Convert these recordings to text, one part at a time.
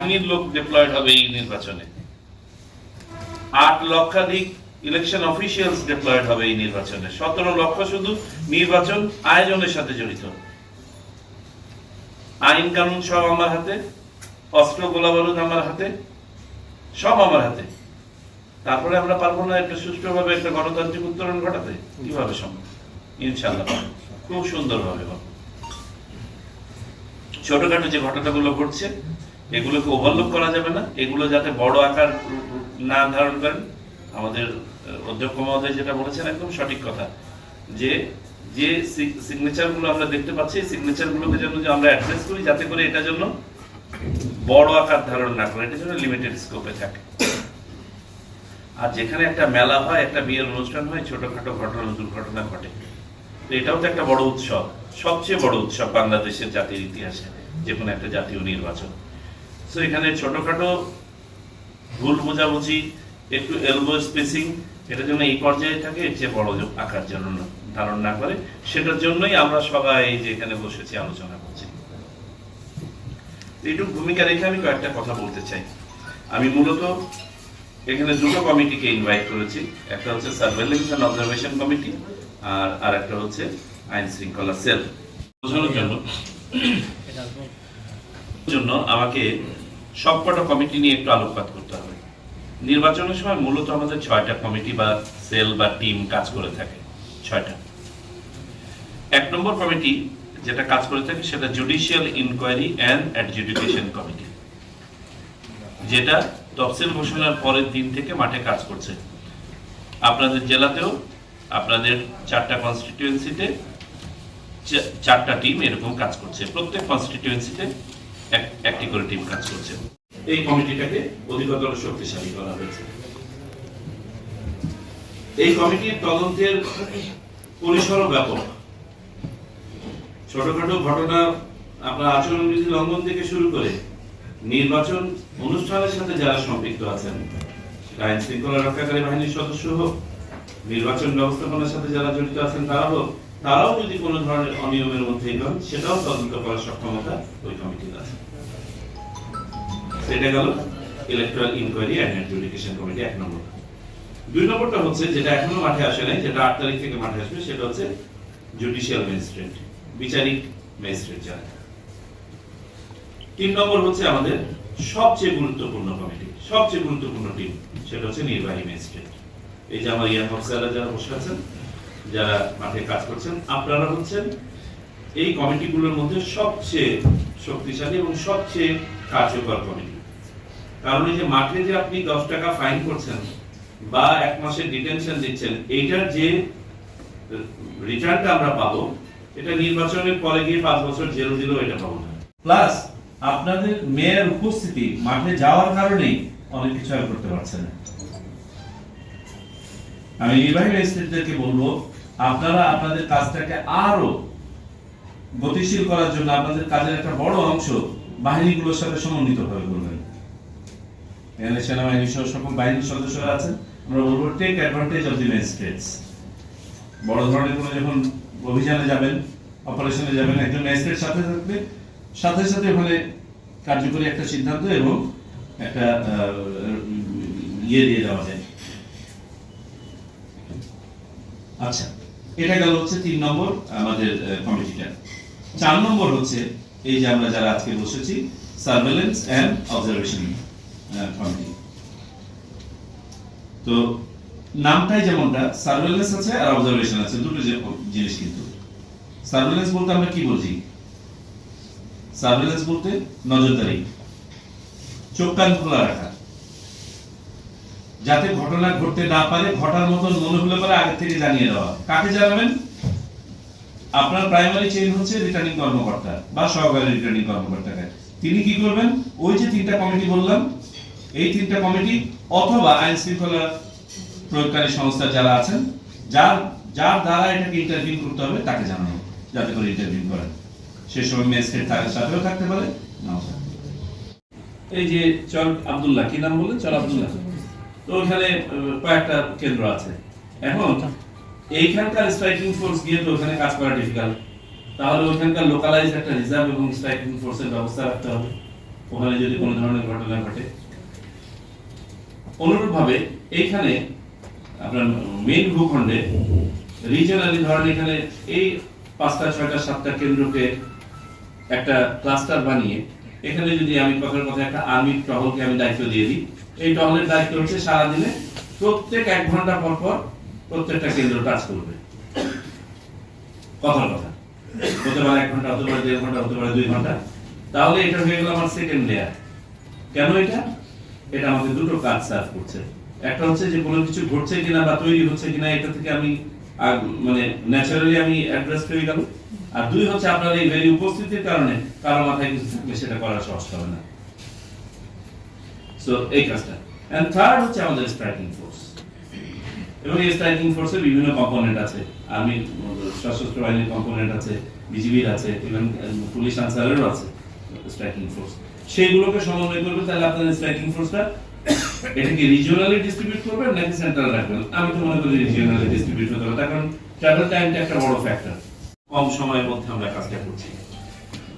বাহিনীর লোক ডিপ্লয়েড হবে এই নির্বাচনে। আট লক্ষাধিক ইলেকশন অফিসিয়ালস ডিপ্লয়েড হবে এই নির্বাচনে। সতেরো লক্ষ শুধু নির্বাচন আয়োজনের সাথে জড়িত। আইন কানুন সব আমার হাতে, অস্ত্র আমার হাতে, সব আমার হাতে। তারপরে আমরা পারব না একটা সুষ্ঠুভাবে একটা গণতান্ত্রিক উত্তরণ ঘটাতে। কীভাবে সম্ভব? ইনশাল্লাহ খুব সুন্দরভাবে। ছোটখাটো যে ঘটনাগুলো ঘটছে এগুলোকে ওভারলুক করা যাবে না। এগুলো যাতে বড় আকার না ধারণ করেন, আমাদের অধ্যক্ষ মহোদয় যেটা বলেছেন একদম সঠিক কথা, যে যে সিগনেচারগুলো আমরা দেখতে পাচ্ছি সিগনেচার গুলোকে যেন আমরা অ্যাড্রেস করি, যাতে করে এটা জন্য বড় আকার ধারণ না করে, এটা যেন লিমিটেড স্কোপে থাকে। আর যেখানে একটা মেলা হয়, একটা বিয়ের অনুষ্ঠান হয়, ছোটখাটো ঘটনা, দুর্ঘটনা ঘটে। তো এটাও তো একটা বড় উৎসব, সবচেয়ে বড় উৎসব বাংলাদেশের জাতির ইতিহাসে যে কোনো একটা জাতীয় নির্বাচন। তো এখানে ছোটখাটো ভুল বোঝাবুঝি, একটু এলবো স্পেসিং এটা যেন এই পর্যায়ে থাকে চেয়ে বড় যে- আকার যেন ধারণ না করে। সেটার জন্যই আমরা সবাই যে এখানে বসেছি, আলোচনা করছি। এইটুকু ভূমিকা রেখে আমি কয়েকটা কথা বলতে চাই। আমি মূলত এখানে দুটো কমিটিকে ইনভাইট করেছি। একটা হচ্ছে সার্ভেলেন্স অ্যান্ড অবজারভেশন কমিটি আর আর একটা হচ্ছে আইন শৃঙ্খলা সেল। বোঝানোর জন্য। জন্য আমাকে সবকটা কমিটি নিয়ে একটু আলোকপাত করতে হবে। নির্বাচনের সময় মূলত আমাদের ছয়টা কমিটি বা সেল বা টিম কাজ করে থাকে, ছয়টা। এক নম্বর কমিটি যেটা কাজ করে থাকে সেটা judicial inquiry and adjudication committee যেটা তফসিল ঘোষণার পরের দিন থেকে মাঠে কাজ করছে। আপনাদের জেলাতেও, আপনাদের চারটা কনস্টিটিউয়েন্সিতে চারটা টিম এরকম কাজ করছে। প্রত্যেক কনস্টিটিউয়েন্সিতে একটি করে টিম কাজ করছে। এই কমিটিটাকে অধিকতর শক্তিশালী করা হয়েছে। এই কমিটির তদন্তের ব্যাপক। ছোটখাটো ঘটনা আপনার আচরণবিধি লঙ্ঘন থেকে শুরু করে নির্বাচন অনুষ্ঠানের সাথে যারা সম্পৃক্ত আছেন আইন শৃঙ্খলা রক্ষাকারী বাহিনীর সদস্য হোক, নির্বাচন ব্যবস্থাপনার সাথে যারা জড়িত আছেন তারা হোক তারাও যদি কোনো ধরনের অনিয়মের মধ্যে হন সেটাও তদন্ত করার সক্ষমতা ওই কমিটির আছে। সেটা গেল electoral inquiry and adjudication committee এক নম্বর। দুই নম্বরটা হচ্ছে, যেটা এখনও মাঠে আসে নাই, যেটা আট তারিখ থেকে মাঠে আসবে, সেটা হচ্ছে জুডিশিয়াল ম্যাজিস্ট্রেট বিচারিক ম্যাজিস্ট্রেট যারা। তিন নম্বর হচ্ছে আমাদের সবচেয়ে গুরুত্বপূর্ণ কমিটি, সবচেয়ে গুরুত্বপূর্ণ টিম সেটা হচ্ছে নির্বাহী ম্যাজিস্ট্রেট এই যে আমার ইয়ান অফিসাররা যারা বসে আছেন যারা মাঠে কাজ করছেন, আপনারা হচ্ছেন এই কমিটিগুলোর মধ্যে সবচেয়ে শক্তিশালী এবং সবচেয়ে কার্যকর কমিটি। কারণ এই যে মাঠে যে আপনি দশ টাকা ফাইন করছেন বা এক মাসের ডিটেনশন দিচ্ছেন, এইটার যে রিটার্নটা আমরা পাবো, এটা নির্বাচনের পরে গিয়ে পাঁচ বছর জেল দিলেও এটা পাবো না। প্লাস আপনাদের মেয়ের উপস্থিতি মাঠে যাওয়ার কারণেই অনেক কিছু আর করতে পারছে না। আমি নির্বাহী ম্যাজিস্ট্রেটদেরকে বলব আপনারা আপনাদের কাজটাকে আরও গতিশীল করার জন্য আপনাদের কাজের একটা বড় অংশ বাহিনীগুলোর সাথে সমন্বিত ভাবে করবেন। এখানে সেনাবাহিনী সহ সকল বাহিনীর সদস্যরা আছেন। আমরা বলব take advantage of the magistrates বড় ধরনের কোনো যখন অভিযানে যাবেন অপারেশনে যাবেন, একজন ম্যাজিস্ট্রেট সাথে থাকবে। সাথে সাথে ওখানে কার্যকরী একটা সিদ্ধান্ত এবং একটা ইয়ে দিয়ে দেওয়া যায়। আচ্ছা। এটা গেল হচ্ছে তিন নম্বর আমাদের কমিটিটা চার নম্বর হচ্ছে এই যে আমরা যারা আজকে বসেছি সার্ভেলেন্স অ্যান্ড অবজারভেশন কমিটি তো নামটাই যেমনটা সার্ভেলেন্স আছে আর অবজারভেশন আছে, দুটো যে জিনিস কিন্তু। সার্ভেলেন্স বলতে আমরা কি বুঝি? সার্ভেলেন্স বলতে নজরদারি। চোখ কান খোলা রাখা। যাতে ঘটনা ঘটতে না পারে, ঘটার মতন মনে হলে পারে আগে থেকে জানিয়ে দেওয়া কাকে জানাবেন? আপনার প্রাইমারি চেইন হচ্ছে রিটার্নিং কর্মকর্তা বা সহকারী রিটার্নিং কর্মকর্তাকে। তিনি কি করবেন? ওই যে তিনটা কমিটি বললাম, এই তিনটা কমিটি অথবা আইন শৃঙ্খলা প্রয়োগকারী সংস্থা যারা আছেন, যার যার দ্বারা এটাকে ইন্টারভিউ করতে হবে, তাকে জানানো যাতে করে ইন্টারভিউ করেন সে সময় ম্যাজিস্ট্রেট তার সাথেও থাকতে পারে, নাও এই যে চল আব্দুল্লাহ, কি নাম বললেন? চল আব্দুল্লাহ। তো ওখানে কয়েকটা কেন্দ্র আছে। এখন এইখানকার স্ট্রাইকিং ফোর্স গিয়ে তো ওখানে কাজ করা ডিফিকাল্ট তাহলে ওখানকার লোকালাইজ একটা রিজার্ভ এবং স্ট্রাইকিং ফোর্সের ব্যবস্থা রাখতে হবে। ওখানে যদি কোনো ধরনের ঘটনা ঘটে। অনুরূপভাবে এইখানে আপনার মেইন ভূখণ্ডে রিজনালি ধরেন এখানে এই পাঁচটা, ছয়টা, সাতটা কেন্দ্রকে একটা ক্লাস্টার বানিয়ে এখানে যদি আমি কথার কথা একটা আর্মি টহলকে আমি দায়িত্ব দিয়ে দিই, এই টহলের দায়িত্ব হচ্ছে সারাদিনে প্রত্যেক এক ঘণ্টা পর পর প্রত্যেকটা কেন্দ্র কাজ করবে। কথার কথা। হতে পারে এক ঘণ্টা, হতে পারে দেড় ঘণ্টা, হতে পারে দুই ঘণ্টা। তাহলে এটা হয়ে গেল আমার সেকেন্ড লেয়ার কেন এটা? এটা আমাকে দুটো কাজ সার্ভ করছে। একটা হচ্ছে যে কোনো কিছু ঘটছে কিনা বা তৈরি হচ্ছে কিনা, এটা থেকে আমি মানে ন্যাচারালি আমি অ্যাড্রেস পেয়ে গেল আর দুই হচ্ছে আপনার এই ভেরি উপস্থিতির কারণে কারও মাথায় কিছু থাকলে সেটা করা সহজ হবে না। সো এই কাজটা। এন্ড থার্ড হচ্ছে আমাদের স্ট্রাইকিং ফোর্স এবং এই স্ট্রাইকিং ফোর্সের বিভিন্ন কম্পোনেন্ট আছে। আর্মি সশস্ত্র বাহিনীর কম্পোনেন্ট আছে, বিজিবির আছে ইভেন পুলিশ আনসারেরও আছে স্ট্রাইকিং ফোর্স সমন্বয় করবে, তাহলে আপনাদের স্ট্রাইকিং ফোর্সটা এটা কি রিজিওনালি ডিস্ট্রিবিউট করবেন নাকি সেন্ট্রাল রাখবেন? আমি তো মনে করি রিজিওনালি ডিস্ট্রিবিউট হতে হবে কারণ ট্রাভেল টাইমটা একটা বড় ফ্যাক্টর কম সময়ের মধ্যে আমরা কাজটা করছি।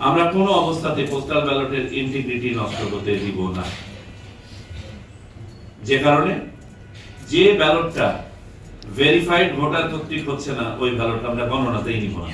আমরা কোনো অবস্থাতে পোস্টাল ব্যালটের ইন্টিগ্রিটি নষ্ট হতে দিব না। যে কারণে যে ব্যালটটা ভেরিফাইড ভোটার কর্তৃক হচ্ছে না, ওই ব্যালটটা আমরা গণনাতেই নিব না।